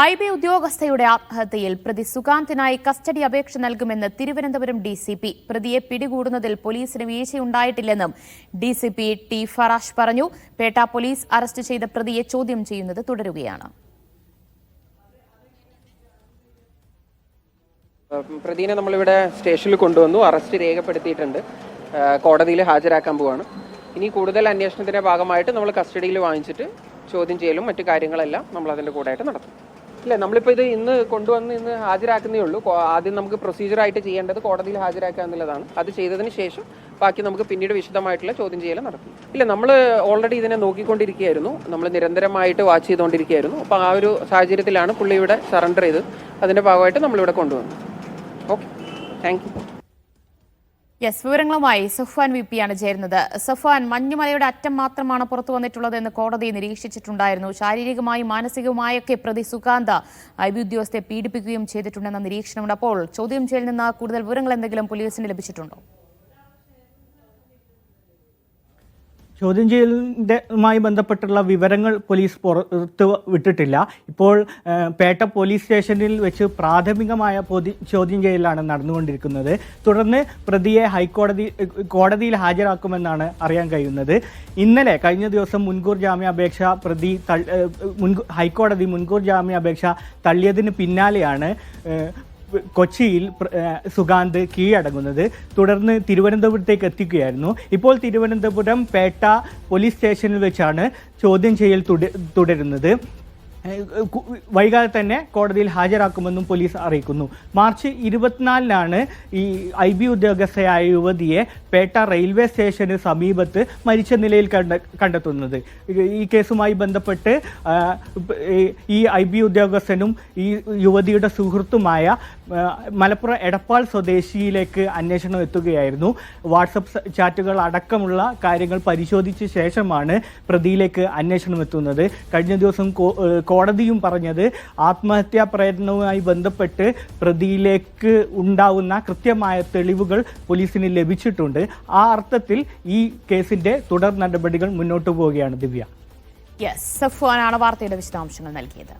I B ഉദ്യോഗസ്ഥയുടെ ആത്മഹത്യയിൽ പ്രതി സുകാന്തിനായി custody അപേക്ഷ നൽകുമെന്ന് തിരുവനന്തപുരം ഡി സി പി. പ്രതിയെ പിടികൂടുന്നതിൽ പോലീസിന് വീഴ്ചയുണ്ടായിട്ടില്ലെന്നും D C P T Farash പറഞ്ഞു. പേട്ട പോലീസ് അറസ്റ്റ് ചെയ്ത പ്രതിയെ ചോദ്യം ചെയ്യുന്നത് തുടരുകയാണ്. പ്രതിനെ നമ്മളിവിടെ സ്റ്റേഷനിൽ കൊണ്ടുവന്നു. അറസ്റ്റ് രേഖപ്പെടുത്തിയിട്ടുണ്ട്. കോടതിയിൽ ഹാജരാക്കാൻ പോവാണ്. ഇനി കൂടുതൽ അന്വേഷണത്തിന്റെ ഭാഗമായിട്ട് നമ്മൾ കസ്റ്റഡിയിൽ വാങ്ങിച്ചിട്ട് ചോദ്യം ചെയ്യലും മറ്റു കാര്യങ്ങളെല്ലാം നമ്മൾ അതിന്റെ കൂടെ ആയിട്ട് നടത്തും. ഇല്ല നമ്മളിപ്പോ ഇത് ഇന്ന് കൊണ്ടുവന്ന് ഇന്ന് ഹാജരാക്കുന്നേ ഉള്ളൂ. ആദ്യം നമുക്ക് പ്രൊസീജിയർ ആയിട്ട് ചെയ്യേണ്ടത് കോടതിയിൽ ഹാജരാക്കുക എന്നുള്ളതാണ്. അത് ചെയ്തതിന് ശേഷം ബാക്കി നമുക്ക് പിന്നീട് വിശദമായിട്ടുള്ള ചോദ്യം ചെയ്യൽ നടക്കും. ഇല്ല നമ്മൾ ഓൾറെഡി ഇതിനെ നോക്കിക്കൊണ്ടിരിക്കുകയായിരുന്നു. നമ്മൾ നിരന്തരമായിട്ട് വാച്ച് ചെയ്തുകൊണ്ടിരിക്കുകയായിരുന്നു. അപ്പോൾ ആ ഒരു സാഹചര്യത്തിലാണ് പുള്ളി ഇവിടെ സറണ്ടർ ചെയ്ത് അതിന്റെ ഭാഗമായിട്ട് നമ്മളിവിടെ കൊണ്ടുവന്നു ഓക്കെ താങ്ക് യു യെസ് വിവരങ്ങളുമായി സഫ്വാൻ വി പിയാണ് ചേരുന്നത്. സഫ്വാൻ മഞ്ഞുമലയുടെ അറ്റം മാത്രമാണ് പുറത്തു വന്നിട്ടുള്ളത് എന്ന് കോടതി നിരീക്ഷിച്ചിട്ടുണ്ടായിരുന്നു. ശാരീരികമായും മാനസികവുമായൊക്കെ പ്രതി സുകാന്ത ഐ ബി ഉദ്യോഗസ്ഥയെ പീഡിപ്പിക്കുകയും ചെയ്തിട്ടുണ്ടെന്ന നിരീക്ഷണമുണ്ട്. അപ്പോൾ ചോദ്യം ചെയ്യൽ നിന്ന് കൂടുതൽ വിവരങ്ങൾ എന്തെങ്കിലും പോലീസിന് ലഭിച്ചിട്ടുണ്ടോ? ചോദ്യം ചെയ്യലിന്റെമായി ബന്ധപ്പെട്ടുള്ള വിവരങ്ങൾ പോലീസ് പുറത്ത് വിട്ടിട്ടില്ല. ഇപ്പോൾ പേട്ട പോലീസ് സ്റ്റേഷനിൽ വെച്ച് പ്രാഥമികമായ ചോദ്യം ചെയ്യലാണ് നടന്നുകൊണ്ടിരിക്കുന്നത്. തുടർന്ന് പ്രതിയെ ഹൈക്കോടതി കോടതിയിൽ ഹാജരാക്കുമെന്നാണ് അറിയാൻ കഴിയുന്നത്. ഇന്നലെ കഴിഞ്ഞ ദിവസം മുൻകൂർ ജാമ്യാപേക്ഷ പ്രതി ഹൈക്കോടതി മുൻകൂർ ജാമ്യാപേക്ഷ തള്ളിയതിന് പിന്നാലെയാണ് കൊച്ചിയിൽ സുഗാന്ത് കീഴടങ്ങുന്നത്. തുടർന്ന് തിരുവനന്തപുരത്തേക്ക് എത്തിക്കുകയായിരുന്നു. ഇപ്പോൾ തിരുവനന്തപുരം പേട്ട പോലീസ് സ്റ്റേഷനിൽ വെച്ചാണ് ചോദ്യം ചെയ്യൽ തുടരുന്നത്. വൈകാതെ തന്നെ കോടതിയിൽ ഹാജരാക്കുമെന്നും പോലീസ് അറിയിക്കുന്നു. മാർച്ച് ഇരുപത്തിനാലിനാണ് ഈ ഐ ബി ഉദ്യോഗസ്ഥയായ യുവതിയെ പേട്ട റെയിൽവേ സ്റ്റേഷന് സമീപത്ത് മരിച്ച നിലയിൽ കണ്ട കണ്ടെത്തുന്നത്. ഈ കേസുമായി ബന്ധപ്പെട്ട് ഈ- ഐ ബി ഉദ്യോഗസ്ഥനും ഈ യുവതിയുടെ സുഹൃത്തുമായ മലപ്പുറം എടപ്പാൾ സ്വദേശിയിലേക്ക് അന്വേഷണം എത്തുകയായിരുന്നു. വാട്സപ്പ് ചാറ്റുകൾ അടക്കമുള്ള കാര്യങ്ങൾ പരിശോധിച്ച ശേഷമാണ് പ്രതിയിലേക്ക് അന്വേഷണം എത്തുന്നത്. കഴിഞ്ഞ ദിവസം കോടതിയും പറഞ്ഞത് ആത്മഹത്യാ പ്രയത്നവുമായി ബന്ധപ്പെട്ട് പ്രതിയിലേക്ക് ഉണ്ടാവുന്ന കൃത്യമായ തെളിവുകൾ പോലീസിന് ലഭിച്ചിട്ടുണ്ട്. ആ അർത്ഥത്തിൽ ഈ കേസിന്റെ തുടർ നടപടികൾ മുന്നോട്ട് പോവുകയാണ് ദിവ്യ. യെസ് സഫ്വാനാണ് വാർത്തയുടെ വിശദാംശങ്ങൾ നൽകിയത്.